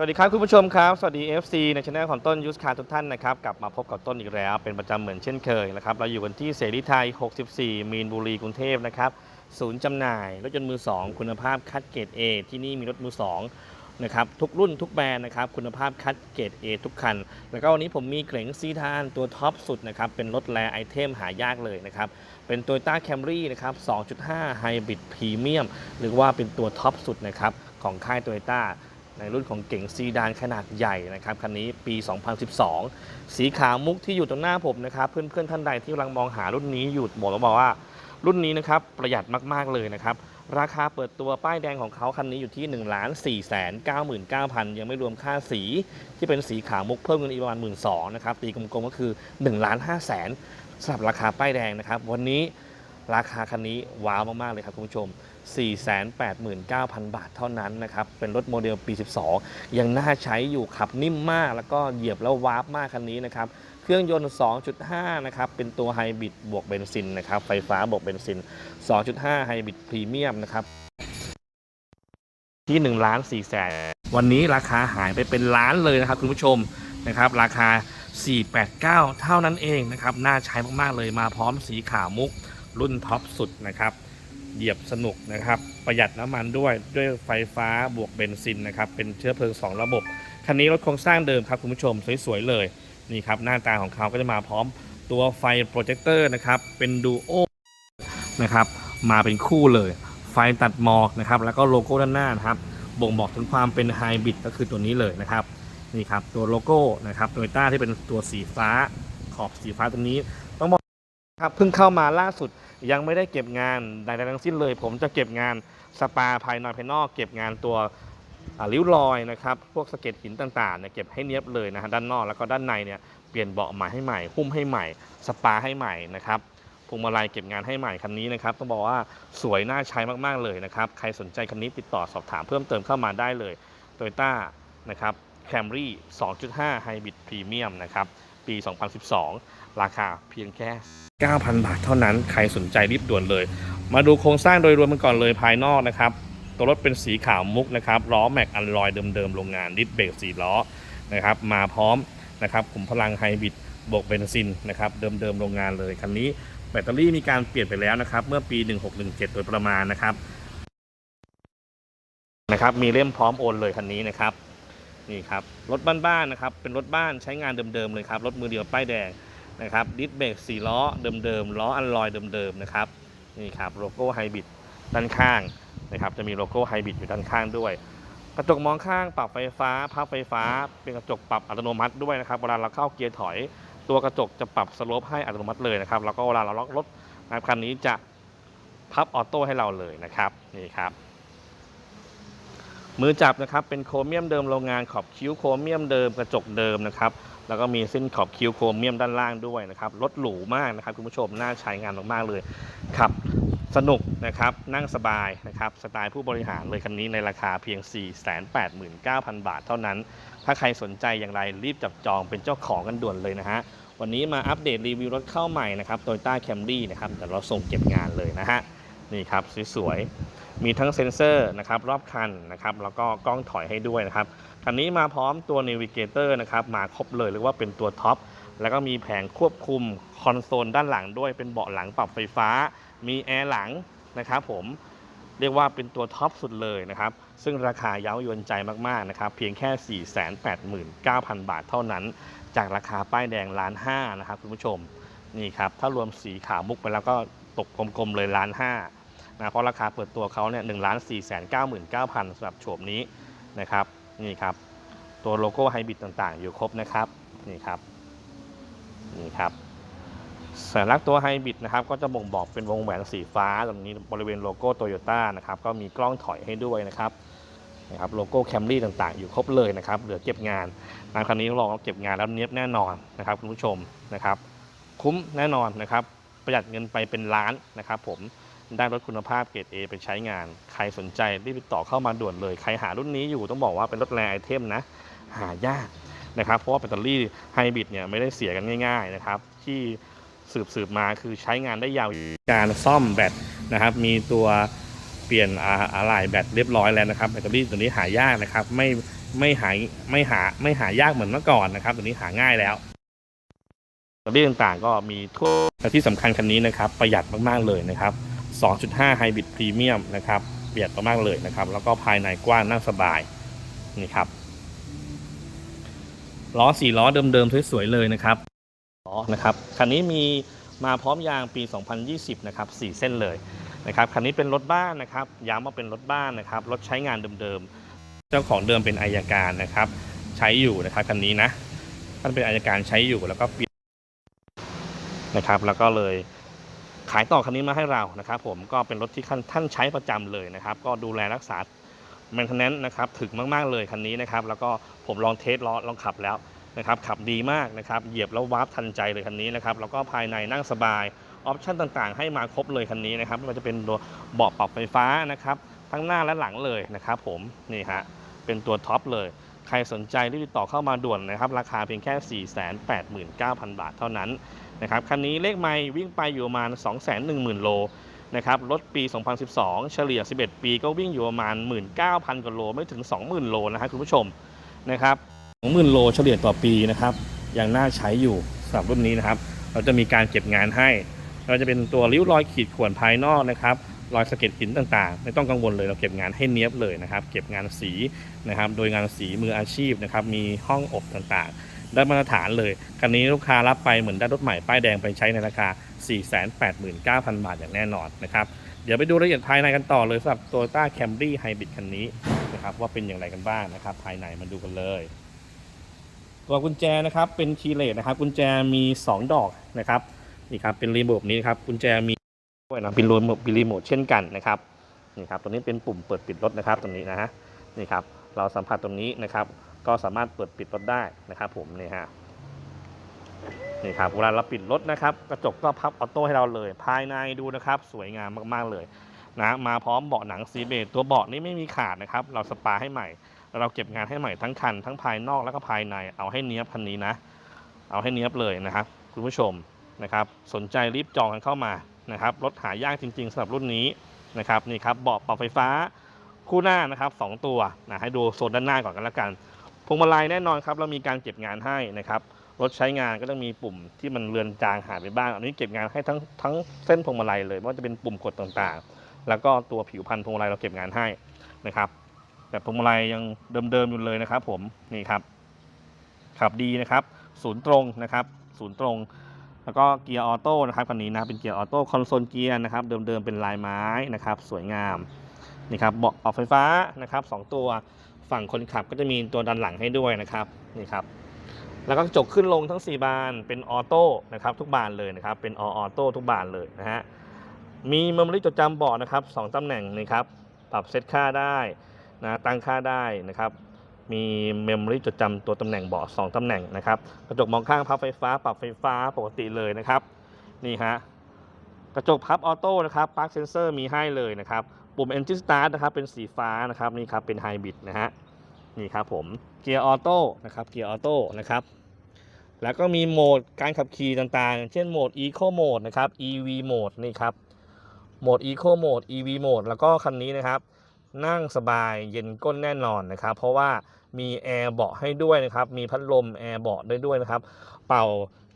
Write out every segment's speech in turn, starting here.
สวัสดีครับคุณผู้ชมครับ สวัสดี FC ในช anel ของต้นยูสคาทุกท่านนะครับ กลับมาพบกับต้นอีกแล้ว เป็นประจำเหมือนเช่นเคยนะครับ เราอยู่กันที่เสรีไทย 64 มีนบุรีกรุงเทพนะครับ ศูนย์จำหน่าย รถยนต์มือ 2 คุณภาพคัดเกรด A ที่นี่มีรถมือ 2 นะครับ ทุกรุ่นทุกแบรนด์นะครับ คุณภาพคัดเกรด A ทุกคัน แล้วก็วันนี้ผมมีเกร็งซีทานตัวท็อปสุดนะครับ เป็นรถแรไอเทมหายากเลยนะครับ เป็น Toyota Camry นะครับ 2.5 Hybrid Premium หรือว่าเป็นตัวท็อปสุดนะครับของค่าย Toyota ในรุ่นของเก่งซีดานขนาดใหญ่นะครับคันนี้ปี 2012 สีขาวมุกที่อยู่ตรงหน้าผมนะครับเพื่อนๆท่านใดที่กำลังมองหารุ่นนี้อยู่บอกแล้วบอกว่า รุ่นนี้นะครับประหยัดมากๆเลยนะครับราคาเปิดตัวป้ายแดงของเขาคันนี้อยู่ที่1นึ่งล้านสี่แสนเก้าหมื่นเก้าพันยังไม่รวมค่าสีที่เป็นสีขาวมุกเพิ่มเงินอีกประมาณหมื่นสองนะครับตีกลมๆก็คือ1ล้านห้าแสนสำหรับราคาป้ายแดงนะครับ วันนี้ราคาคันนี้ว้าวมากๆเลยครับคุณผู้ชม 489,000 บาทเท่านั้นนะครับ เป็นรถโมเดลปี 12 ยังน่าใช้อยู่ขับนิ่มมาก แล้วก็เหยียบแล้ววาร์ปมากคันนี้นะครับ เครื่องยนต์ 2.5 นะครับ เป็นตัวไฮบริดบวกเบนซินนะครับ ไฟฟ้าบวกเบนซิน 2.5 ไฮบริดพรีเมียมนะครับ ที่1ล้าน4แสนวันนี้ราคาหายไปเป็นล้านเลยนะครับ คุณผู้ชมนะครับ ราคา 489 เท่านั้นเองนะครับ น่าใช้มาก ๆ เลยมาพร้อมสีขาวมุกรุ่นท็อปสุดนะครับ เหยียบสนุกนะครับ ประหยัดน้ำมันด้วยด้วยไฟฟ้าบวกเบนซินนะครับ เป็นเชื้อเพลิง 2 ระบบ คันนี้รถโครงสร้างเดิมครับคุณผู้ชมสวยๆเลย นี่ครับ หน้าตาของเขาก็จะมาพร้อมตัวไฟโปรเจคเตอร์นะครับ เป็นดูโอนะครับ มาเป็นคู่เลย ไฟตัดหมอกนะครับ แล้วก็โลโก้ด้านหน้านะครับ บ่งบอกถึงความเป็นไฮบริดก็คือตัวนี้เลยนะครับ นี่ครับ ตัวโลโก้นะครับโตโยต้าที่เป็นตัวสีฟ้าขอบสีฟ้าตัวนี้ ต้องบอกครับเพิ่งเข้ามาล่าสุด ยังไม่ได้เก็บงานใดๆทั้งสิ้นเลย ผมจะเก็บงานสปาภายในภายนอก เก็บงานตัวริ้วรอยนะครับ พวกสะเก็ดหินต่างๆเนี่ยเก็บให้เนียบเลยนะฮะด้านนอกแล้วก็ด้านในเนี่ยเปลี่ยนเบาะใหม่ให้ใหม่ หุ้มให้ใหม่ สปาให้ใหม่นะครับพวงมาลัยเก็บงานให้ใหม่คันนี้นะครับต้องบอกว่าสวยน่าใช้มากๆเลยนะครับ ใครสนใจคันนี้ติดต่อสอบถามเพิ่มเติมเข้ามาได้เลย Toyota นะครับ Camry 2.5 Hybrid Premium นะครับ ปี 2012 ราคาเพียงแค่ 9,000 บาทเท่านั้น ใครสนใจรีบด่วนเลย มาดูโครงสร้างโดยรวมกันก่อนเลยภายนอกนะครับ ตัวรถเป็นสีขาวมุกนะครับล้อแม็กอันลอยเดิมๆโรงงานดิสเบรก4ล้อนะครับมาพร้อมนะครับขุมพลังไฮบริดบวกเบนซินนะครับเดิมๆโรงงานเลยคันนี้แบตเตอรี่มีการเปลี่ยนไปแล้วนะครับ เมื่อปี 1617 โดยประมาณนะครับนะครับมีเล่มพร้อมโอนเลยคันนี้นะครับนี่ครับรถบ้านๆนะครับเป็นรถบ้านใช้งานเดิมๆเลยครับรถมือเดียวป้ายแดง นะครับดิสเบรก4ล้อเดิมๆล้ออันลอยเดิมๆนะครับนี่ครับโลโก้ไฮบริดด้านข้างนะครับจะมีโลโก้ไฮบริดอยู่ด้านข้างด้วย กระจกมองข้างปรับไฟฟ้าพับไฟฟ้า เป็นกระจกปรับอัตโนมัติด้วยนะครับเวลาเราเข้าเกียร์ถอย ตัวกระจกจะปรับสโลปให้อัตโนมัติเลยนะครับแล้วก็เวลาเราล็อกรถนคันนี้จะพับออโต้ให้เราเลยนะครับนี่ครับมือจับนะครับเป็นโครเมียมเดิมโรงงานขอบคิ้วโครเมียมเดิมกระจกเดิมนะครับ แล้วก็มีเส้นขอบคิ้วโครเมียมด้านล่างด้วยนะครับรถหรูมากนะครับคุณผู้ชมน่าใช้งานมากๆเลยขับสนุกนะครับนั่งสบายนะครับสไตล์ผู้บริหารเลยคันนี้ในราคาเพียง 489,000 บาทเท่านั้น ถ้าใครสนใจอย่างไรรีบจับจองเป็นเจ้าของกันด่วนเลยนะฮะวันนี้มาอัปเดตรีวิวรถเข้าใหม่นะครับ Toyota Camry นะครับแต่เราส่งเก็บงานเลยนะฮะนี่ครับสวยๆมีทั้งเซ็นเซอร์นะครับรอบคันนะครับแล้วก็กล้องถอยให้ด้วยนะครับ คันนี้มาพร้อมตัว Navigator นะครับมาครบเลยเรียกว่าเป็นตัวท็อปแล้วก็มีแผงควบคุมคอนโซลด้านหลังด้วยเป็นเบาะหลังปรับไฟฟ้า มีแอร์หลังนะครับผมเรียกว่าเป็นตัวท็อปสุดเลยนะครับ ซึ่งราคาเย้ายวนใจมากๆนะครับ เพียงแค่ 489,000 บาทเท่านั้น จากราคาป้ายแดงล้านห้านะครับคุณผู้ชมนี่ครับถ้ารวมสีขาวมุกไปแล้วก็ตกกลมๆเลยล้านห้านะเพราะราคาเปิดตัวเขาเนี่ยหนึ่งล้านสี่แสนเก้าหมื่นเก้าพันสำหรับโฉมนี้นะครับ นี่ครับ ตัวโลโก้ไฮบริดต่างๆ อยู่ครบนะครับ นี่ครับ นี่ครับสัญลักษณ์ตัวไฮบริดนะครับ ก็จะบ่งบอกเป็นวงแหวนสีฟ้าตรงนี้บริเวณโลโก้โตโยต้านะครับ ก็มีกล้องถอยให้ด้วยนะครับนะครับโลโก้แคมรี่ต่างๆ อยู่ครบเลยนะครับ เหลือเก็บงานงานครั้นี้ลองเก็บงานแล้วเนี้ยบแน่นอนนะครับคุณผู้ชมนะครับ คุ้มแน่นอนนะครับ ประหยัดเงินไปเป็นล้านนะครับผม ได้รถคุณภาพเกรด A ไปใช้งาน ใครสนใจรีบติดต่อเข้ามาด่วนเลย ใครหารุ่นนี้อยู่ต้องบอกว่าเป็นรถแรไอเทมนะ หายากนะครับ เพราะว่าแบตเตอรี่ไฮบริดเนี่ยไม่ได้เสียกันง่าย ๆนะครับ ที่สืบสืบมาคือใช้งานได้ยาวการซ่อมแบตนะครับ มีตัวเปลี่ยนอะไหล่แบตเรียบร้อยแล้วนะครับแบตเตอรี่ตัวนี้หายากนะครับ ไม่ไม่หายไม่หาไม่หายากเหมือนเมื่อก่อนนะครับ ตัวนี้หาง่ายแล้วตัวเรื่ต่างๆ ก็มีทั่วและที่สำคัญคันนี้นะครับ ประหยัดมากๆเลยนะครับ 2.5ไฮบริดพรีเมียมนะครับประหยัดมากเลยนะครับ แล้วก็ภายในกว้างนั่งสบายนี่ครับล้อสี่ล้อเดิมๆสวยๆเลยนะครับล้อนะครับคันนี้มีมาพร้อมยางปี 2020 นะครับ4เส้นเลยนะครับคันนี้เป็นรถบ้านนะครับย้ำว่าเป็นรถบ้านนะครับรถใช้งานเดิมๆเจ้าของเดิมเป็นอายการนะครับ ใช้อยู่นะครับคันนี้นะท่านเป็นอายการใช้อยู่แล้วก็เปลี่ยนนะครับ แล้วก็เลย ขายต่อคันนี้มาให้เรานะครับผมก็เป็นรถที่ท่านใช้ประจำเลยนะครับ ก็ดูแลรักษาแมนเทนแนนนะครับถึงมาก ๆ เลยคันนี้นะครับ แล้วก็ผมลองเทสล้อลองขับแล้วนะครับ ขับดีมากนะครับ เหยียบแล้ววาร์ปทันใจเลยคันนี้นะครับ แล้วก็ภายในนั่งสบาย ออปชั่นต่างๆ ให้มาครบเลยคันนี้นะครับไม่ว่าจะเป็นตัวเบาะปรับไฟฟ้านะครับ ทั้งหน้าและหลังเลยนะครับผมนี่ฮะเป็นตัวท็อปเลยใครสนใจรีบติดต่อเข้ามาด่วนนะครับ ราคาเพียงแค่ 489,000 บาทเท่านั้น นะครับคันนี้เลขไม่วิ่งไปอยู่ประมาณ 210,000 โลนะครับรถปี 2012 เฉลี่ย 11 ปีก็วิ่งอยู่ประมาณ 19,000กว่าโลไม่ถึง 20,000 โลนะครับคุณผู้ชมนะครับ20,000 โลเฉลี่ยต่อปีนะครับยังน่าใช้อยู่สำหรับรุ่นนี้นะครับ เราจะมีการเก็บงานให้ เราจะเป็นตัวริ้วรอยขีดข่วนภายนอกนะครับรอยสะเก็ดหินต่างๆ ไม่ต้องกังวลเลยเราเก็บงานให้เนี้ยบเลยนะครับ เก็บงานสีนะครับ โดยงานสีมืออาชีพนะครับ มีห้องอบต่างๆ ได้มาตรฐานเลยคันนี้ลูกค้ารับไปเหมือนได้รถใหม่ป้ายแดงไปใช้ในราคา 489,000 บาทอย่างแน่นอนนะครับ เดี๋ยวไปดูรายละเอียดภายในกันต่อเลยสำหรับ Toyota Camry Hybrid คันนี้นะครับว่าเป็นอย่างไรกันบ้างนะครับ ภายในมาดูกันเลยตัวกุญแจนะครับเป็นคีย์เลสนะครับ กุญแจมี 2 ดอกนะครับนี่ครับเป็นรีโมทนี้นะครับกุญแจมีด้วยนะเป็นรีโมทเป็นรีโมทเช่นกันนะครับนี่ครับตรงนี้เป็นปุ่มเปิดปิดรถนะครับตรงนี้นะฮะนี่ครับเราสัมผัสตรงนี้นะครับ ก็สามารถเปิดปิดรถได้นะครับผมนี่ฮะนี่ครับเวลาเราปิดรถนะครับ กระจกก็พับออโต้ให้เราเลย ภายในดูนะครับ สวยงามมากๆเลยนะมาพร้อมเบาะหนังซีเบตตัวเบาะนี้ไม่มีขาดนะครับ เราสปาให้ใหม่ เราเก็บงานให้ใหม่ทั้งคัน ทั้งภายนอกแล้วก็ภายในเอาให้เนี้ยบคันนี้นะ เอาให้เนี้ยบเลยนะครับ คุณผู้ชมนะครับ สนใจรีบจองกันเข้ามานะครับรถหายากจริงๆสำหรับรุ่นนี้นะครับนี่ครับเบาะปรับไฟฟ้าคู่หน้านะครับสองตัวนะให้ดูโซนด้านหน้าก่อนกันละกัน วงมาลัยแน่นอนครับเรามีการเก็บงานให้นะครับรถใช้งานก็ต้องมีปุ่มที่มันเลือนจางหายไปบ้าง อันนี้เก็บงานให้ทั้งทั้งเส้นพวงมาลัยเลยไม่ว่าจะเป็นปุ่มกดต่างๆ แล้วก็ตัวผิวพันธุ์พวงมาลัยเราเก็บงานให้นะครับ แต่พวงมาลัยยังเดิมๆอยู่เลยนะครับผมนี่ครับขับดีนะครับ ศูนย์ตรงนะครับ ศูนย์ตรง แล้วก็เกียร์ออโต้นะครับคันนี้นะเป็นเกียร์ออโต้คอนโซลเกียร์นะครับเดิมๆเป็นลายไม้นะครับ สวยงามนี่ครับเบาะปรับไฟฟ้านะครับสองตัว ฝั่งคนขับก็จะมีตัวดันหลังให้ด้วยนะครับนี่ครับแล้วก็กระจกขึ้นลงทั้ง 4 บานเป็นออโต้นะครับทุกบานเลยนะครับเป็นออโต้ทุกบานเลยนะฮะมีเมมโมรี่จดจำเบาะนะครับสองตำแหน่งนะครับปรับเซตค่าได้นะตั้งค่าได้นะครับมีเมมโมรี่จดจำตัวตำแหน่งเบาะสองตำแหน่งนะครับกระจกมองข้างพับไฟฟ้า ปรับไฟฟ้าปกติเลยนะครับนี่ฮะกระจกพับออโต้นะครับปาร์คเซนเซอร์มีให้เลยนะครับ ปุ่ม Engine Start นะครับเป็นสีฟ้านะครับนี่ครับเป็นไฮบริดนะฮะนี่ครับผมเกียร์ออโต้นะครับเกียร์ออโต้นะครับแล้วก็มีโหมดการขับขี่ต่างๆ เช่นโหมด Eco Mode นะครับ EV Mode นี่ครับโหมด Eco Mode EV Mode แล้วก็คันนี้นะครับ นั่งสบายเย็นก้นแน่นอนนะครับ เพราะว่ามีแอร์เบาะให้ด้วยนะครับ มีพัดลมแอร์เบาะได้ด้วยนะครับ เป่า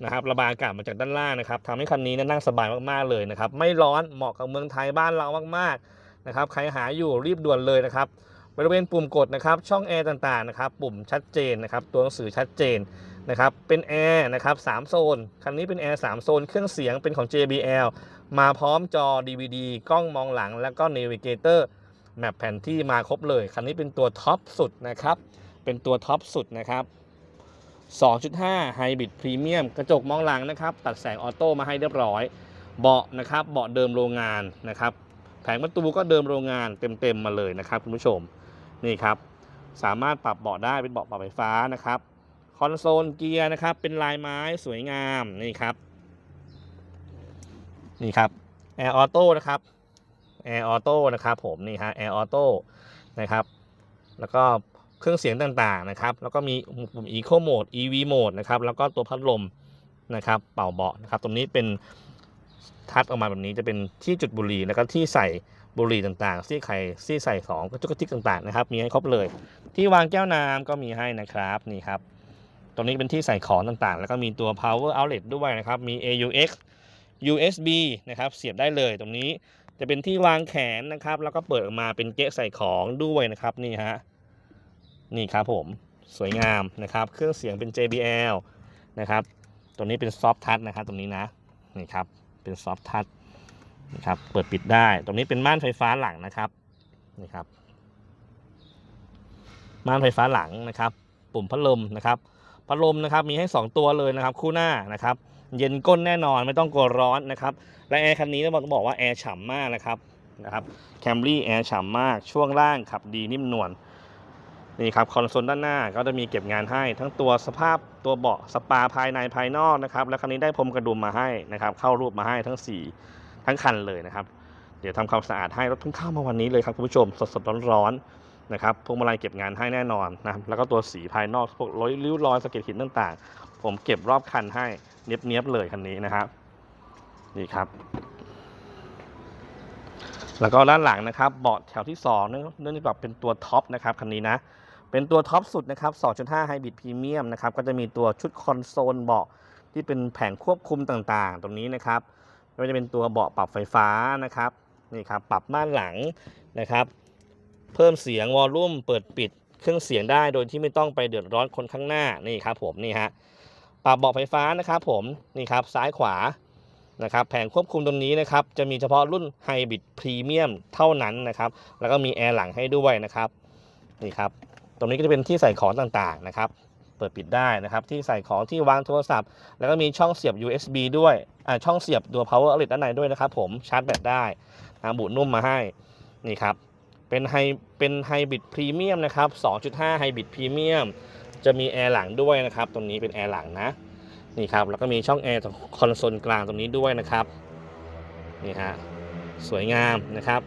นะครับ ระบายอากาศมาจากด้านล่างนะครับทำให้คันนี้นั่งสบายมากๆเลยนะครับ ไม่ร้อนเหมาะกับเมืองไทยบ้านเรามากๆ นะครับใครหาอยู่รีบด่วนเลยนะครับบริเวณปุ่มกดนะครับช่องแอร์ต่างๆนะครับปุ่มชัดเจนนะครับตัวหนังสือชัดเจนนะครับเป็นแอร์นะครับสามโซนคันนี้เป็นแอร์สามโซน เครื่องเสียงเป็นของ JBL มาพร้อมจอ DVD กล้องมองหลัง แล้วก็ Navigator แมปแผนที่มาครบเลย คันนี้เป็นตัวท็อปสุดนะครับเป็นตัวท็อปสุดนะครับ2.5 Hybrid Premium กระจกมองหลังนะครับ ตัดแสงออโต้มาให้เรียบร้อย เบาะนะครับ เบาะเดิมโรงงานนะครับ แผงประตูก็เดิมโรงงานเต็มๆมาเลยนะครับคุณผู้ชมนี่ครับ สามารถปรับเบาะได้เป็นเบาะปรับไฟฟ้านะครับคอนโซลเกียร์นะครับ เป็นลายไม้สวยงามนี่ครับนี่ครับแอร์ออโต้นะครับแอร์ออโต้นะครับผมนี่ฮะแอร์ออโต้นะครับแล้วก็เครื่องเสียงต่างๆนะครับ แล้วก็มีปุ่ม Eco Mode EV Mode นะครับแล้วก็ตัวพัดลมนะครับ เป่าเบาะนะครับ ตรงนี้เป็น ทัดออกมาแบบนี้จะเป็นที่จุดบุหรี่แล้วก็ที่ใส่บุหรี่ต่างๆซี่ไข่ซี่ใส่ของกระจุกกระจิกต่างๆนะครับมีให้ครบเลย ที่วางแก้วน้ำก็มีให้นะครับนี่ครับตรงนี้เป็นที่ใส่ของต่างๆ แล้วก็มีตัว power outlet ด้วยนะครับมี AUX USB นะครับเสียบได้เลยตรงนี้จะเป็นที่วางแขนนะครับ แล้วก็เปิดออกมาเป็นเก๊ะใส่ของด้วยนะครับนี่ฮะนี่ครับผมสวยงามนะครับ เครื่องเสียงเป็น JBL นะครับตรงนี้เป็น soft touch นะครับตรงนี้นะนี่ครับ เป็น soft touch นะครับเปิดปิดได้ ตรงนี้เป็นม่านไฟฟ้าหลังนะครับนี่ครับม่านไฟฟ้าหลังนะครับ ปุ่มพัดลมนะครับพัดลมนะครับมีให้ 2 ตัวเลยนะครับ คู่หน้านะครับ เย็นก้นแน่นอนไม่ต้องกลัวร้อนนะครับ และแอร์คันนี้ต้องบอกว่าแอร์ฉ่ำมากนะครับนะครับแคมรี่แอร์ฉ่ำมากช่วงล่างขับดีนิ่มนวลนี่ครับคอนโซลด้านหน้าก็จะมีเก็บงานให้ทั้งตัวสภาพ ตัวเบาะสปาภายในภายนอกนะครับและคันนี้ได้พรมกระดุมมาให้นะครับ เข้ารูปมาให้ทั้ง 4 ทั้งคันเลยนะครับ เดี๋ยวทำความสะอาดให้รถเพิ่งเข้ามาวันนี้เลยครับคุณผู้ชมสดๆร้อนๆนะครับพวงมาลัยเก็บงานให้แน่นอนนะครับแล้วก็ตัวสีภายนอกพวกรอยริ้วรอยสะเก็ดหินต่างๆ ผมเก็บรอบคันให้เนียบๆเลยคันนี้นะครับนี่ครับแล้วก็ด้านหลังนะครับเบาะแถวที่2เนื่องเนื่องจากเป็นตัวท็อปนะครับคันนี้นะ เป็นตัวท็อปสุดนะครับ 2.5 Hybrid Premium นะครับ ก็จะมีตัวชุดคอนโซลเบาะที่เป็นแผงควบคุมต่างๆ ตรงนี้นะครับไม่ว่าจะเป็นตัวเบาะปรับไฟฟ้านะครับนี่ครับปรับม่านหลังนะครับ เพิ่มเสียงวอลลุ่มเปิดปิดเครื่องเสียงได้โดยที่ไม่ต้องไปเดือดร้อนคนข้างหน้านี่ครับผมนี่ฮะปรับเบาะไฟฟ้านะครับผมนี่ครับซ้ายขวานะครับแผงควบคุมตรงนี้นะครับจะมีเฉพาะรุ่น Hybrid Premium เท่านั้นนะครับ แล้วก็มีแอร์หลังให้ด้วยนะครับนี่ครับ รงนี้ก็จะเป็นที่ใส่ของต่างๆนะครับ เปิดปิดได้นะครับ ที่ใส่ของที่วางโทรศัพท์ แล้วก็มีช่องเสียบ USB ด้วยอ่าช่องเสียบตัว power outlet ด้านในด้วยนะครับ ผมชาร์จแบตได้นะบุนุ่มมาให้นี่ครับเป็นไฮเป็นไฮบริดพรีเมียมนะครับ 2.5ไฮบริดพรีเมียมจะมีแอร์หลังด้วยนะครับ ตรงนี้เป็นแอร์หลังนะนี่ครับแล้วก็มีช่องแอร์คอนโซลกลางตรงนี้ด้วยนะครับนี่ฮะสวยงามนะครับ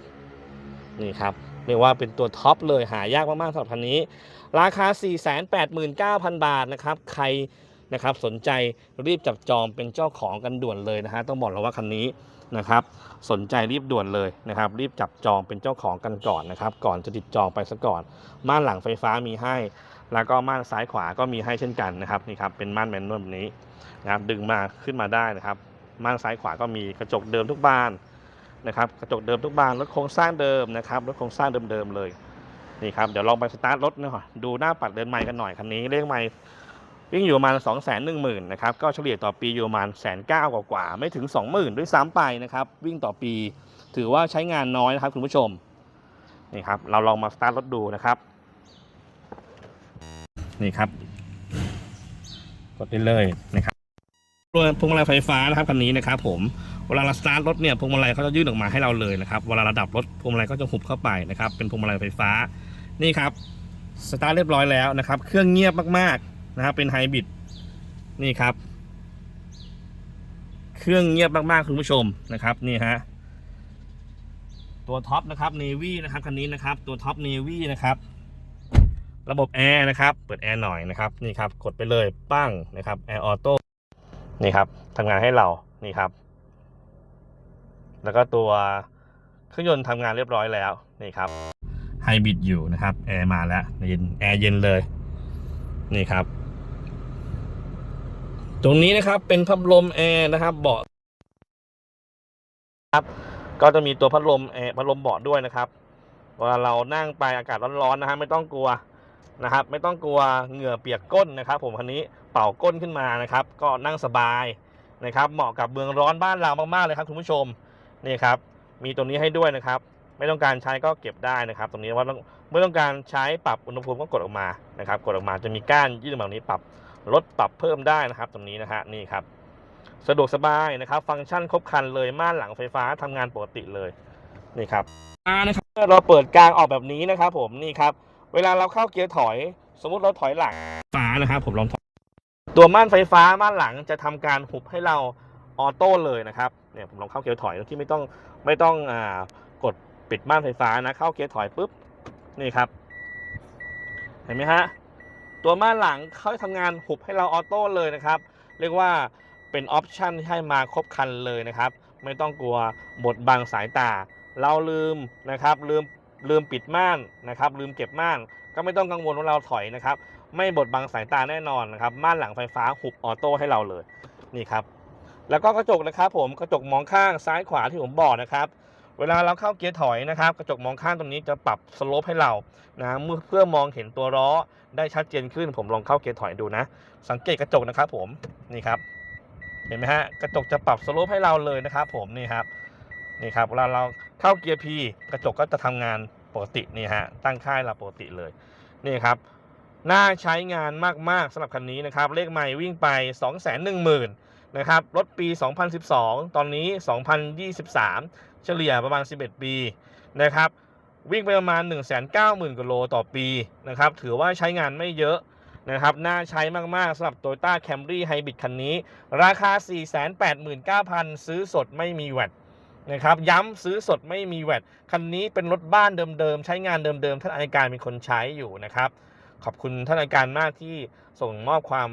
นี่ครับ เรียกว่าเป็นตัวท็อปเลยหายากมากๆสำหรับคันนี้ ราคา 489,000 บาทนะครับ ใครนะครับสนใจรีบจับจองเป็นเจ้าของกันด่วนเลยนะฮะต้องบอกเลยว่าคันนี้นะครับ สนใจรีบด่วนเลยนะครับ รีบจับจองเป็นเจ้าของกันก่อนนะครับ ก่อนจะติดจองไปซะก่อน ม่านหลังไฟฟ้ามีให้ แล้วก็ม่านซ้ายขวาก็มีให้เช่นกันนะครับนี่ครับเป็นม่านแมนนวลแบบนี้นะครับดึงมาขึ้นมาได้นะครับ ม่านซ้ายขวาก็มีกระจกเดิมทุกบาน นะครับกระจกเดิมทุกบานรถโครงสร้างเดิมนะครับรถโครงสร้างเดิมๆเลยนี่ครับเดี๋ยวลองไปสตาร์ทรถหน่อยดูหน้าปัดเดินไมค์กันหน่อยคันนี้เลขไมค์วิ่งอยู่ประมาณ2 1 0 0 0 0นะครับก็เฉลี่ยต่อปีอยู่ประมาณแสนเก้ากว่าๆไม่ถึง 20,000 ด้วยซ้ำไปนะครับวิ่งต่อปีถือว่าใช้งานน้อยนะครับคุณผู้ชมนี่ครับเราลองมาสตาร์ทรถดูนะครับนี่ครับ กดได้เลยนะครับตัวพวงมาลัยไฟฟ้านะครับคันนี้นะครับผม เวลาเราสตาร์ทรถเนี่ยพวงมาลัยเขาจะยื่นออกมาให้เราเลยนะครับเวลาราดับรถพวงมาลัยก็จะหุบเข้าไปนะครับเป็นพวงมาลัยไฟฟ้านี่ครับสตาร์ทเรียบร้อยแล้วนะครับ เครื่องเงียบมากๆนะครับเป็นไฮบริดนี่ครับ เครื่องเงียบมากๆคุณผู้ชมนะครับนี่ฮะตัวท็อปนะครับเนวี่นะครับคันนี้นะครับ ตัวท็อปเนวี่นะครับระบบแอร์นะครับ เปิดแอร์หน่อยนะครับนี่ครับ กดไปเลยปั้งนะครับแอร์ออโต้นี่ครับทำงานให้เรานี่ครับ แล้วก็ตัวเครื่องยนต์ทำงานเรียบร้อยแล้วนี่ครับไฮบริดอยู่นะครับแอร์มาแล้วเย็นแอร์เย็นเลยนี่ครับ ตรงนี้นะครับเป็นพัดลมแอร์นะครับเบาะครับก็จะมีตัวพัดลมแอร์พัดลมเบาะด้วยนะครับเวลาเรานั่งไปอากาศร้อนๆนะฮะไม่ต้องกลัวนะครับ ไม่ต้องกลัวเหงื่อเปียกก้นนะครับ ผมคันนี้เป่าก้นขึ้นมานะครับ ก็นั่งสบายนะครับ เหมาะกับเมืองร้อนบ้านเรามากๆเลยครับคุณผู้ชม นี่ครับมีตรงนี้ให้ด้วยนะครับ ไม่ต้องการใช้ก็เก็บได้นะครับ ตรงนี้ว่าเมื่อต้องการใช้ปรับอุณหภูมิก็กดออกมานะครับ กดออกมาจะมีก้านยื่นออกมาตรงนี้ปรับลดปรับเพิ่มได้นะครับ ตรงนี้นะฮะนี่ครับ สะดวกสบายนะครับ ฟังก์ชันครบครันเลยม่านหลังไฟฟ้าทำงานปกติเลยนี่ครับอ่านะครับเราเปิดกลางออกแบบนี้นะครับ ผมนี่ครับ เวลาเราเข้าเกียร์ถอย สมมุติเราถอยหลังฟ้านะครับ ผมลองถอยตัวม่านไฟฟ้าม่านหลังจะทำการหุบให้เรา ออโต้เลยนะครับเนี่ยผมลองเข้าเกียร์ถอยโดยที่ไม่ต้องไม่ต้องอ่ากดปิดม่านไฟฟ้านะเข้าเกียร์ถอยปุ๊บนี่ครับ เห็นไหมฮะตัวม่านหลังเขาทำงานหุบให้เราออโต้เลยนะครับ เรียกว่าเป็นออปชันที่ให้มาครบคันเลยนะครับ ไม่ต้องกลัวบดบังสายตา เราลืมนะครับ ลืมลืมปิดม่านนะครับ ลืมเก็บม่าน ก็ไม่ต้องกังวลว่าเราถอยนะครับ ไม่บดบังสายตาแน่นอนนะครับ ม่านหลังไฟฟ้าหุบออโต้ให้เราเลย นี่ครับ แล้วก็กระจกนะครับผมกระจกมองข้างซ้ายขวาที่ผมบอกนะครับเวลาเราเข้าเกียร์ถอยนะครับกระจกมองข้างตรงนี้จะปรับสโลปให้เรานะเมื่อเพื่อมองเห็นตัวล้อได้ชัดเจนขึ้น ผมลองเข้าเกียร์ถอยดูนะ สังเกตกระจกนะครับผมนี่ครับเห็นไหมฮะกระจกจะปรับสโลปให้เราเลยนะครับ ผมนี่ครับนี่ครับเวลาเราเข้าเกียร์ P กระจกก็จะทำงานปกตินี่ฮะตั้งค่ายเราปกติเลยนี่ครับน่าใช้งานมากๆสำหรับคันนี้นะครับเลขใหม่วิ่งไป 2 1 0 0 0 0 นะครับรถปี 2012 ตอนนี้ 2023 เฉลี่ยประมาณ 11 ปีนะครับวิ่งไปประมาณ 1 9 0 0 0 0กิโลต่อปีนะครับถือว่าใช้งานไม่เยอะนะครับน่าใช้มากๆสำหรับ Toyota Camry Hybrid คันนี้ ราคา 489,000 ซื้อสดไม่มีแวตนะครับย้ำซื้อสดไม่มีแวตคันนี้เป็นรถบ้านเดิมๆ ใช้งานเดิมๆ ท่านอายการเป็นคนใช้อยู่นะครับ ขอบคุณท่านอาการมากที่ส่งมอบความ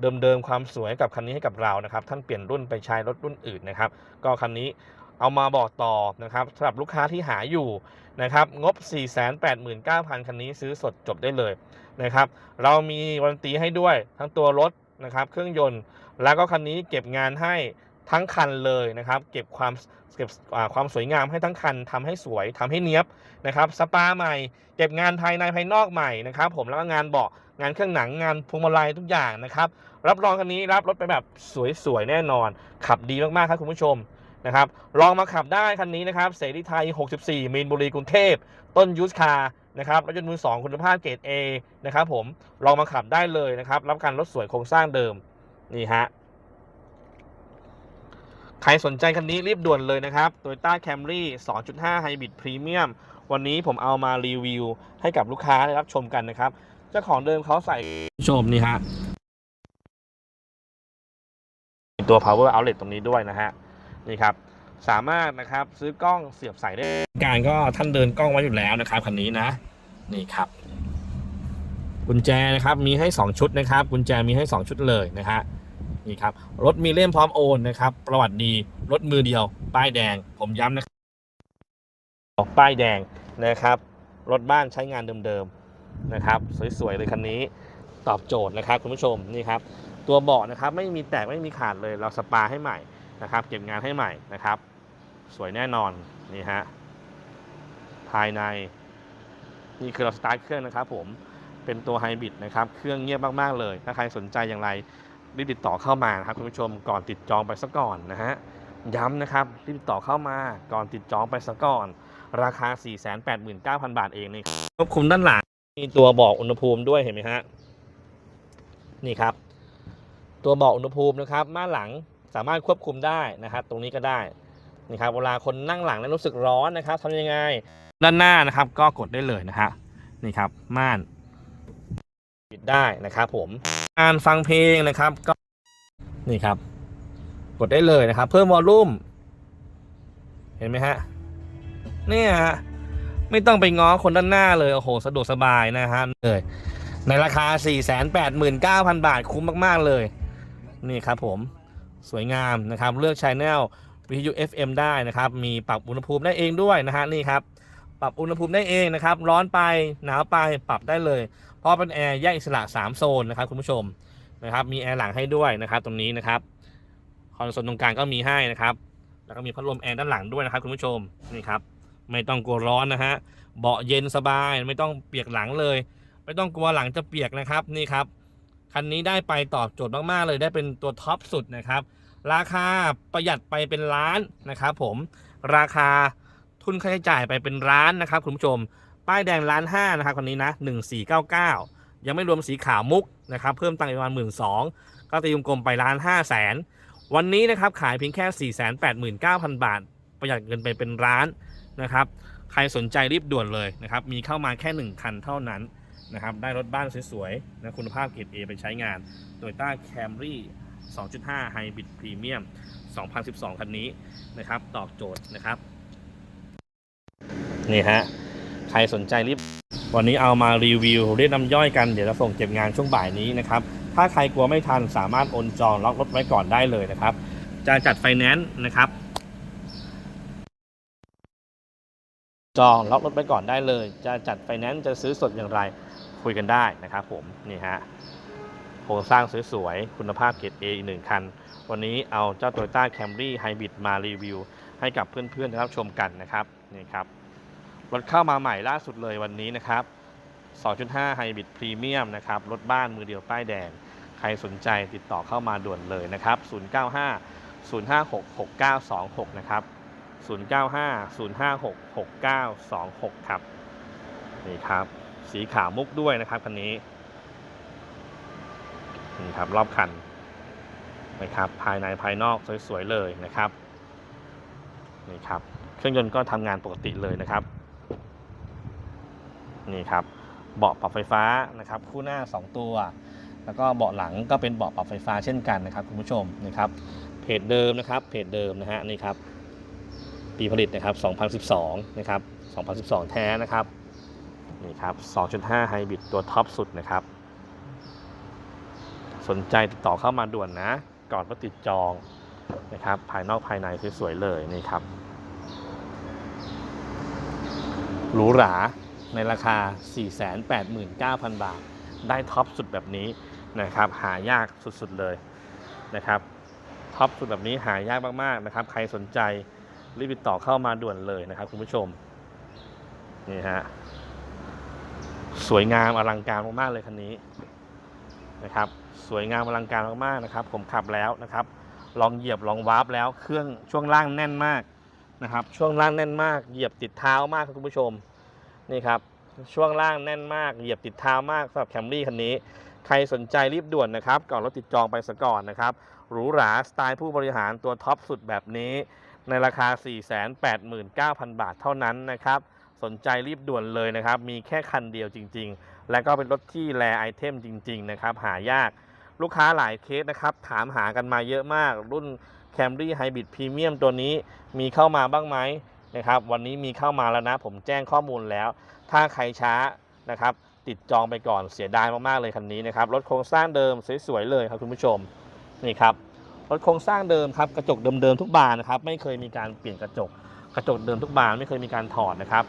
เดิมๆความสวยกับคันนี้ให้กับเรานะครับ ท่านเปลี่ยนรุ่นไปใช้รถรุ่นอื่นนะครับ ก็คันนี้เอามาบอกต่อนะครับสำหรับลูกค้าที่หาอยู่นะครับงบ 489,000 คันนี้ซื้อสดจบได้เลยนะครับ เรามีวารันตีให้ด้วยทั้งตัวรถนะครับเครื่องยนต์แล้วก็คันนี้เก็บงานให้ทั้งคันเลยนะครับ เก็บความเก็บความสวยงามให้ทั้งคันทำให้สวยทำให้เนี้ยบนะครับสปาใหม่ เก็บงานภายในภายนอกใหม่นะครับ ผมแล้วก็งานเบาะ งานเครื่องหนังงานพวงมาลัยทุกอย่างนะครับ รับรองคันนี้รับรถไปแบบสวยๆแน่นอน ขับดีมากๆครับคุณผู้ชมนะครับลองมาขับได้คันนี้นะครับเสรีไทย 64 มีนบุรีกรุงเทพ ต้นยูสคาร์นะครับรถยนต์มือสองคุณภาพเกรด A นะครับผมลองมาขับได้เลยนะครับ รับการรถสวยโครงสร้างเดิมนี่ฮะใครสนใจคันนี้รีบด่วนเลยนะครับ Toyota Camry 2.5 Hybrid Premium วันนี้ผมเอามารีวิวให้กับลูกค้าได้รับชมกันนะครับ เจ้าของเดิมเขาใส่ชมนี่ฮะมีตัว power outlet ตรงนี้ด้วยนะฮะนี่ครับสามารถนะครับซื้อกล้องเสียบใส่ได้ การก็ท่านเดินกล้องไว้อยู่แล้วนะครับคันนี้นะ นี่ครับ กุญแจนะครับมีให้ 2 ชุดนะครับ กุญแจมีให้ 2 ชุดเลยนะฮะนี่ครับรถมีเล่มพร้อมโอนนะครับ ประวัติดีรถมือเดียว ป้ายแดง ผมย้ำนะครับออกป้ายแดงนะครับรถบ้านใช้งานเดิมๆ นะครับ สวยๆเลยคันนี้ตอบโจทย์นะครับคุณผู้ชมนี่ครับตัวเบาะนะครับไม่มีแตกไม่มีขาดเลยเราสปาให้ใหม่นะครับ เก็บงานให้ใหม่นะครับ สวยแน่นอนนี่ฮะภายใน นี่คือเราสตาร์ทเครื่องนะครับ ผมเป็นตัวไฮบริดนะครับเครื่องเงียบมากๆเลย ถ้าใครสนใจอย่างไรรีบติดต่อเข้ามานะครับคุณผู้ชมก่อนติดจองไปซะก่อนนะฮะย้ำนะครับรีบติดต่อเข้ามาก่อนติดจองไปซะก่อน ราคา 489,000 บาทเองนี่ควบคุมด้านหลัง มีตัวบอกอุณหภูมิด้วยเห็นไหมฮะนี่ครับ ตัวบอกอุณหภูมินะครับม่านหลังสามารถควบคุมได้นะครับ ตรงนี้ก็ได้นี่ครับเวลาคนนั่งหลังแล้วรู้สึกร้อนนะครับทำยังไงด้านหน้านะครับ ก็กดได้เลยนะฮะนี่ครับ ม่านปิดได้นะครับ ผมการฟังเพลงนะครับ ก็นี่ครับ กดได้เลยนะครับ เพิ่มวอลลุ่มเห็นไหมฮะเนี่ยฮะ ไม่ต้องไปง้อคนด้านหน้าเลย โอ้โห สะดวกสบายนะฮะเลยในราคา 489,000 บาทคุ้มมาก ๆ เลย นี่ครับผมสวยงามนะครับ เลือกชแนลวิทยุ FM ได้นะครับ มีปรับอุณหภูมิได้เองด้วยนะฮะนี่ครับ ปรับอุณหภูมิได้เองนะครับ ร้อนไปหนาวไปปรับได้เลย เพราะเป็นแอร์แยกอิสระ 3 โซนนะครับคุณผู้ชมนะครับมีแอร์หลังให้ด้วยนะครับ ตรงนี้นะครับคอนโซลตรงกลางก็มีให้นะครับ แล้วก็มีพัดลมแอร์ด้านหลังด้วยนะครับคุณผู้ชมนี่ครับ ไม่ต้องกลัวร้อนนะฮะเบาะเย็นสบายไม่ต้องเปียกหลังเลย ไม่ต้องกลัวหลังจะเปียกนะครับนี่ครับคันนี้ได้ไปตอบโจทย์มากๆเลยได้เป็นตัวท็อปสุดนะครับ ราคาประหยัดไปเป็นล้านนะครับผมราคาทุนค่าใช้จ่ายไปเป็นล้านนะครับคุณผู้ชม ป้ายแดงล้านห้านะครับคันนี้นะ1499ยังไม่รวมสีขาวมุกนะครับเพิ่มตังค์อีกประมาณหมื่นสองก็ตีกลมไปล้านห้าแสนวันนี้นะครับขายเพียงแค่ 489,000 บาท ประหยัดเงินไปเป็นล้าน นะครับ ใครสนใจรีบด่วนเลยนะครับ มีเข้ามาแค่ 1 คันเท่านั้นนะครับ ได้รถบ้านสวยๆนะคุณภาพเกรด A ไปใช้งาน Toyota Camry 2.5 Hybrid Premium 2012 คันนี้นะครับ ตอบโจทย์นะครับ นี่ฮะ ใครสนใจรีบ วันนี้เอามารีวิวเรียกน้ำย่อยกัน เดี๋ยวจะส่งเก็บงานช่วงบ่ายนี้นะครับ ถ้าใครกลัวไม่ทันสามารถโอนจองล็อกรถไว้ก่อนได้เลยนะครับ จะจัดไฟแนนซ์นะครับ จองล็อกรถไปก่อนได้เลย จะจัดไฟแนนซ์จะซื้อสดอย่างไรคุยกันได้นะครับผมนี่ฮะโครงสร้างสวยๆ คุณภาพเกรด A อีกหนึ่งคัน วันนี้เอาเจ้า Toyota Camry Hybrid มารีวิว ให้กับเพื่อนๆได้รับชมกันนะครับนี่ครับรถเข้ามาใหม่ล่าสุดเลยวันนี้นะครับ 2.5 Hybrid Premium นะครับรถบ้านมือเดียวป้ายแดง ใครสนใจติดต่อเข้ามาด่วนเลยนะครับ 095 056 6926 นะครับ 095 056 6926 ครับ นี่ครับ สีขาวมุกด้วยนะครับคันนี้ นี่ครับรอบคันนะครับภายในภายนอกสวยๆเลยนะครับ นี่ครับ เครื่องยนต์ก็ทำงานปกติเลยนะครับ นี่ครับเบาะปรับไฟฟ้านะครับ คู่หน้า 2 ตัว แล้วก็เบาะหลังก็เป็นเบาะปรับไฟฟ้าเช่นกันนะครับคุณผู้ชมนะครับเพจเดิมนะครับเพจเดิมนะฮะนี่ครับ ปีผลิตนะครับ 2012 นะครับ 2012 แท้นะครับ นี่ครับ 2.5 ไฮบริดตัวท็อปสุดนะครับ สนใจติดต่อเข้ามาด่วนนะ ก่อนก็ติดจองนะครับ ภายนอกภายในสวยๆเลยนี่ครับ หรูหราในราคา 489,000 บาท ได้ท็อปสุดแบบนี้นะครับ หายากสุดๆเลยนะครับ ท็อปสุดแบบนี้หายากมากๆนะครับ ใครสนใจ รีบติดต่อเข้ามาด่วนเลยนะครับคุณผู้ชมนี่ฮะสวยงามอลังการมากๆเลยคันนี้นะครับ สวยงามอลังการมากๆนะครับ ผมขับแล้วนะครับ ลองเหยียบลองวาร์ปแล้วเครื่องช่วงล่างแน่นมากนะครับ ช่วงล่างแน่นมาก เหยียบติดเท้ามากครับคุณผู้ชมนี่ครับช่วงล่างแน่นมาก เหยียบติดเท้ามากสำหรับแคมรี่คันนี้ ใครสนใจรีบด่วนนะครับ ก่อนรถติดจองไปสก่อนนะครับ หรูหราสไตล์ผู้บริหารตัวท็อปสุดแบบนี้ ในราคา 489,000 บาทเท่านั้นนะครับ สนใจรีบด่วนเลยนะครับ มีแค่คันเดียวจริง ๆ และก็เป็นรถที่แรไอเทมจริง ๆ นะครับ หายากลูกค้าหลายเคสนะครับ ถามหากันมาเยอะมาก รุ่น Camry Hybrid Premium ตัวนี้มีเข้ามาบ้างไหมนะครับ วันนี้มีเข้ามาแล้วนะ ผมแจ้งข้อมูลแล้ว ถ้าใครช้านะครับ ติดจองไปก่อนเสียดายมากๆเลยคันนี้นะครับ รถโครงสร้างเดิมสวยๆเลยครับคุณผู้ชมนี่ครับ รถโครงสร้างเดิมครับกระจกเดิมๆทุกบานนะครับไม่เคยมีการเปลี่ยนกระจก กระจกเดิมทุกบานไม่เคยมีการถอดนะครับ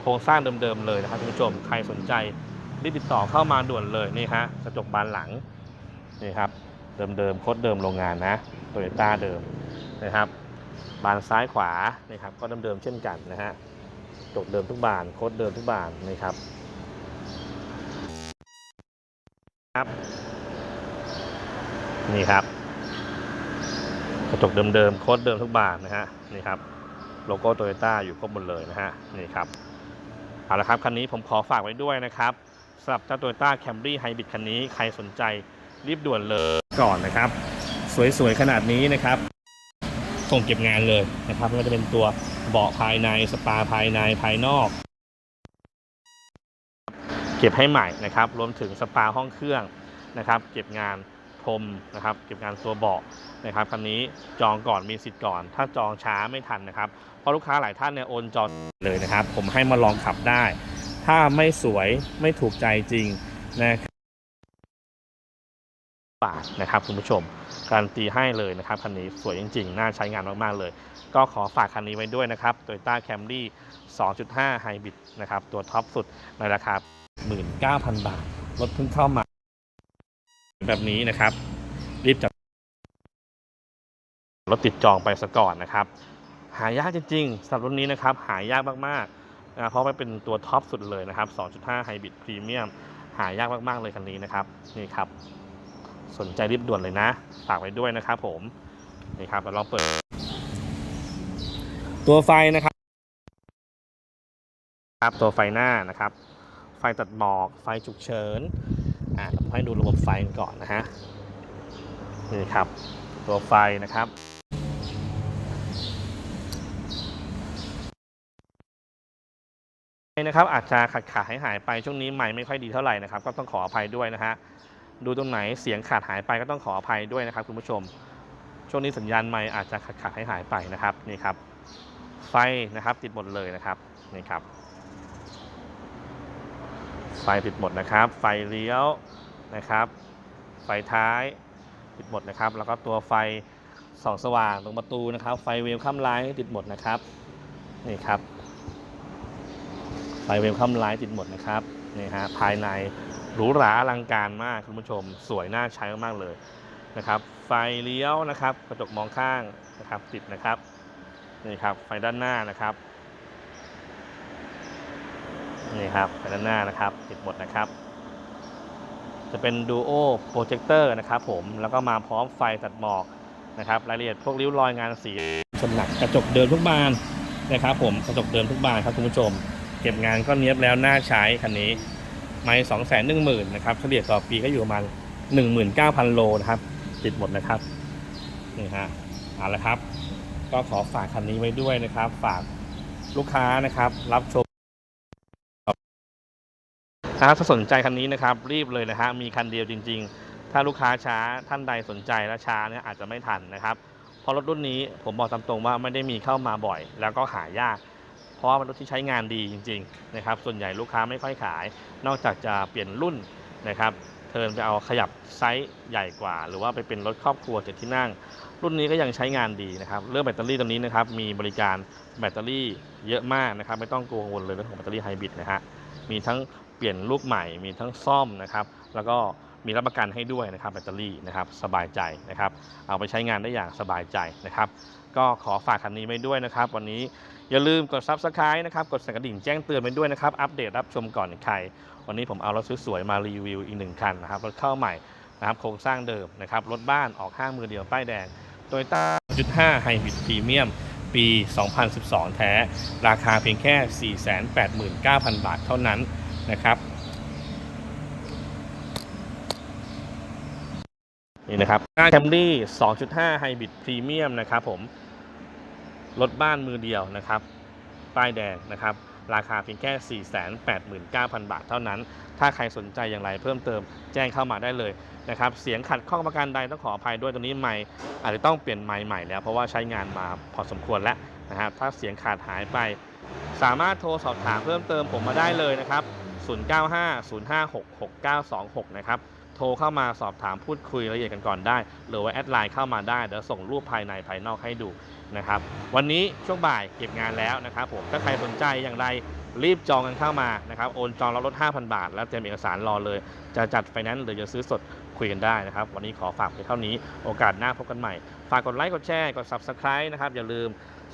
โครงสร้างเดิมๆเลยนะครับคุณผู้ชมใครสนใจรีบติดต่อเข้ามาด่วนเลยนี่ฮะกระจกบานหลังนี่ครับเดิมๆโคตรเดิมโรงงานนะโตโยต้าเดิมนะครับ บานซ้ายขวานี่ครับก็เดิมๆเช่นกันนะฮะกระจกเดิมทุกบานโคตรเดิมทุกบานนี่ครับครับนี่ครับ กระจกเดิมๆโค้ดเดิมทุกบานนะฮะนี่ครับโลโก้โตโยต้าอยู่ครบหมดเลยนะฮะนี่ครับเอาละครับคันนี้ผมขอฝากไว้ด้วยนะครับสำหรับเจ้าโตโยต้าแคมรี่ไฮบริดคันนี้ใครสนใจรีบด่วนเลยก่อนนะครับ สวยๆขนาดนี้นะครับส่งเก็บงานเลยนะครับไม่ว่าจะเป็นตัวเบาะภายในสปาภายในภายนอก เก็บให้ใหม่นะครับ รวมถึงสปาห้องเครื่องนะครับ เก็บงาน รมนะครับเก็บงานตัวเบาะนะครับคันนี้จองก่อนมีสิทธิ์ก่อน ถ้าจองช้าไม่ทันนะครับเพราะลูกค้าหลายท่านเนี่ยโอนจองเลยนะครับ ผมให้มาลองขับได้ ถ้าไม่สวยไม่ถูกใจจริงนะครับบาทนะครับคุณผู้ชมการนตีให้เลยนะครับคันนี้สวยจริงๆ น่าใช้งานมากๆเลย ก็ขอฝากคันนี้ไว้ด้วยนะครับ Toyota Camry 2.5 Hybrid นะครับ ตัวท็อปสุดในราคา 19,000 บาท รถเพิ่งเข้ามา แบบนี้นะครับ รีบจัดรถติดจองไปซะก่อนนะครับ หายากจริงๆสำหรับรุ่นนี้นะครับ หายากมากๆนะเพราะมันเป็นตัวท็อปสุดเลยนะครับ 2.5 Hybrid Premium หายากมากๆเลยคันนี้นะครับ นี่ครับ สนใจรีบด่วนเลยนะฝากไว้ด้วยนะครับผม นี่ครับเราลองเปิด ตัวไฟนะครับครับตัวไฟหน้านะครับ ไฟตัดหมอก ไฟฉุกเฉิน ให้ดูระบบไฟกันก่อนนะฮะนี่ครับ ตัวไฟนะครับนะครับอาจจะขาดขาดหายหายไปช่วงนี้ใหม่ไม่ค่อยดีเท่าไหร่นะครับ ก็ต้องขออภัยด้วยนะฮะดูตรงไหนเสียงขาดหายไปก็ต้องขออภัยด้วยนะครับคุณผู้ชม ช่วงนี้สัญญาณไม่อาจจะขาดขาดหายหายไปนะครับนี่ครับ ไฟนะครับติดหมดเลยนะครับนี่ครับ ไฟติดหมดนะครับ ไฟเลี้ยว นะครับ ไฟท้ายติดหมดนะครับ แล้วก็ตัวไฟส่องสว่างตรงประตูนะครับ ไฟเวลคัมไลท์ติดหมดนะครับ นี่ครับ ไฟเวลคัมไลท์ติดหมดนะครับ นี่ฮะ ภายในหรูหราอลังการมากคุณผู้ชม สวยน่าใช้มากเลยนะครับ ไฟเลี้ยวนะครับ กระจกมองข้างนะครับติดนะครับ นี่ครับ ไฟด้านหน้านะครับ นี่ครับ ไฟด้านหน้านะครับ ติดหมดนะครับ จะเป็น Duo Projector นะครับผมแล้วก็มาพร้อมไฟตัดหมอกนะครับรายละเอียดพวกริ้วรอยงานสีชนหนักกระจกเดิมทุกบานนะครับผมกระจกเดิมทุกบานครับคุณผู้ชม เก็บงานก็เนี้ยบแล้วน่าใช้คันนี้ไม่สองแสนหนึ่งหมื่นนะครับเฉลี่ยต่อปีก็อยู่ประมาณหนึ่งหมื่นเก้าพันโลนะครับติดหมดนะครับนี่ฮะเอาละครับ ก็ขอฝากคันนี้ไว้ด้วยนะครับ ฝากลูกค้านะครับ รับชม ถ้าสนใจคันนี้นะครับรีบเลยนะฮะมีคันเดียวจริง ๆ ถ้าลูกค้าช้าท่านใดสนใจและช้าเนี่ยอาจจะไม่ทันนะครับเพราะรถรุ่นนี้ผมบอกตามตรงว่าไม่ได้มีเข้ามาบ่อย แล้วก็หายาก เพราะว่าเป็นรถที่ใช้งานดีจริงๆนะครับส่วนใหญ่ลูกค้าไม่ค่อยขาย นอกจากจะเปลี่ยนรุ่นนะครับเทิร์นไปเอาขยับไซส์ใหญ่กว่า หรือว่าไปเป็นรถครอบครัวเจ็ดที่นั่ง รุ่นนี้ก็ยังใช้งานดีนะครับเรื่องแบตเตอรี่ตรงนี้นะครับมีบริการแบตเตอรี่เยอะมากนะครับไม่ต้องกังวลเลยเรื่องของแบตเตอรี่ไฮบริดนะฮะมีทั้ง เปลี่ยนลูกใหม่มีทั้งซ่อมนะครับ แล้วก็มีรับประกันให้ด้วยนะครับแบตเตอรี่นะครับสบายใจนะครับ เอาไปใช้งานได้อย่างสบายใจนะครับ ก็ขอฝากคันนี้ไว้ด้วยนะครับ วันนี้อย่าลืมกด Subscribe นะครับกดสั่นกระดิ่งแจ้งเตือนไปด้วยนะครับ อัปเดตรับชมก่อนใคร วันนี้ผมเอารถสวยๆมารีวิวอีกหนึ่งคันนะครับรถเข้าใหม่นะครับโครงสร้างเดิมนะครับรถบ้านออกห้างมือเดียวป้ายแดงโตโยต้า5 Hybrid Premium ปี 2012 แท้ ราคาเพียงแค่ 489,000 บาทเท่านั้น นะครับนี่นะครับหน้าแคมรี่2.5 Hybrid Premium นะครับผม รถบ้านมือเดียวนะครับ ป้ายแดงนะครับ ราคาเพียงแค่ 489,000 บาทเท่านั้น ถ้าใครสนใจอย่างไรเพิ่มเติมแจ้งเข้ามาได้เลยนะครับ เสียงขัดข้องประการใดต้องขออภัยด้วยตัวนี้ไม่ อาจจะต้องเปลี่ยนไมค์ใหม่แล้วเพราะว่าใช้งานมาพอสมควรแล้วนะครับ ถ้าเสียงขาดหายไป สามารถโทรสอบถามเพิ่มเติมผมมาได้เลยนะครับ 0950566926 นะครับ โทรเข้ามาสอบถามพูดคุยรายละเอียดกันก่อนได้ หรือว่าแอดไลน์เข้ามาได้ เดี๋ยวส่งรูปภายในภายนอกให้ดูนะครับ วันนี้ช่วงบ่ายเก็บงานแล้วนะครับผม ถ้าใครสนใจอย่างไรรีบจองกันเข้ามานะครับ โอนจองรับรถ5,000 บาท แล้วเตรียมเอกสารรอเลย จะจัดไฟแนนซ์หรือจะซื้อสดคุยกันได้นะครับ วันนี้ขอฝากไปเท่านี้ โอกาสหน้าพบกันใหม่ ฝากกดไลค์ กดแชร์ กด Subscribe นะครับ อย่าลืม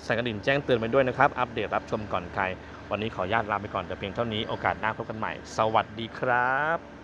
ใส่กระดิ่งแจ้งเตือนไปด้วยนะครับ อัปเดตรับชมก่อนใคร วันนี้ขออนุญาตลาไปก่อนแต่เพียงเท่านี้โอกาสหน้าพบกันใหม่ สวัสดีครับ